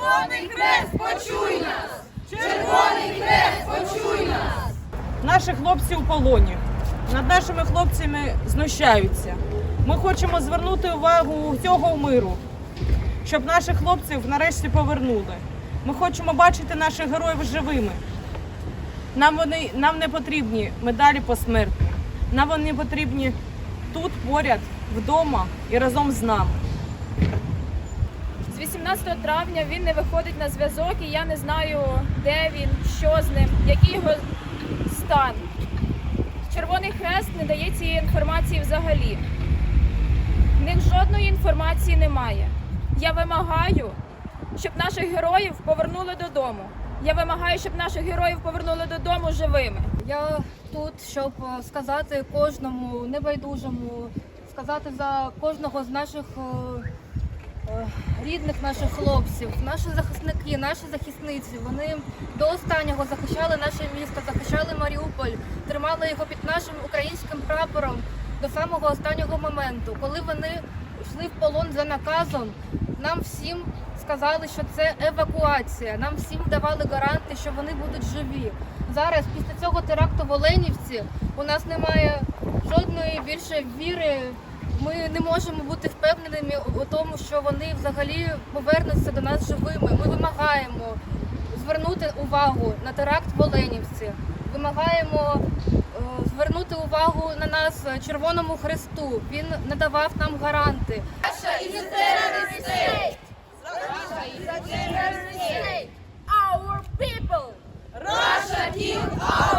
Червоний хрест почуй нас! Червоний хрест почуй нас! Наші хлопці у полоні. Над нашими хлопцями знущаються. Ми хочемо звернути увагу цього миру, щоб наших хлопців нарешті повернули. Ми хочемо бачити наших героїв живими. Нам вони нам не потрібні медалі посмертні. Нам вони потрібні тут, поряд, вдома і разом з нами. З 18 травня він не виходить на зв'язок, і я не знаю, де він, що з ним, який його стан. Червоний хрест не дає цієї інформації взагалі. В них жодної інформації немає. Я вимагаю, щоб наших героїв повернули додому. Я вимагаю, щоб наших героїв повернули додому живими. Я тут, щоб е, сказати кожному небайдужому, сказати за кожного з наших е, рідних наших хлопців, наші захисники, наші захисниці. Вони до останнього захищали наше місто, захищали Маріуполь, тримали його під нашим українським прапором до самого останнього моменту. Коли вони йшли в полон за наказом, нам всім сказали, що це евакуація. Нам всім давали гаранти, що вони будуть живі. Зараз, після цього теракту в Оленівці, у нас немає жодної більше віри. Ми не можемо бути впевненими у тому, що вони взагалі повернуться до нас живими. Ми вимагаємо звернути увагу на теракт в Оленівці. Вимагаємо е, звернути увагу на нас Червоному Христу. Він надавав нам гаранти. Наша is a Our people. Russia killed our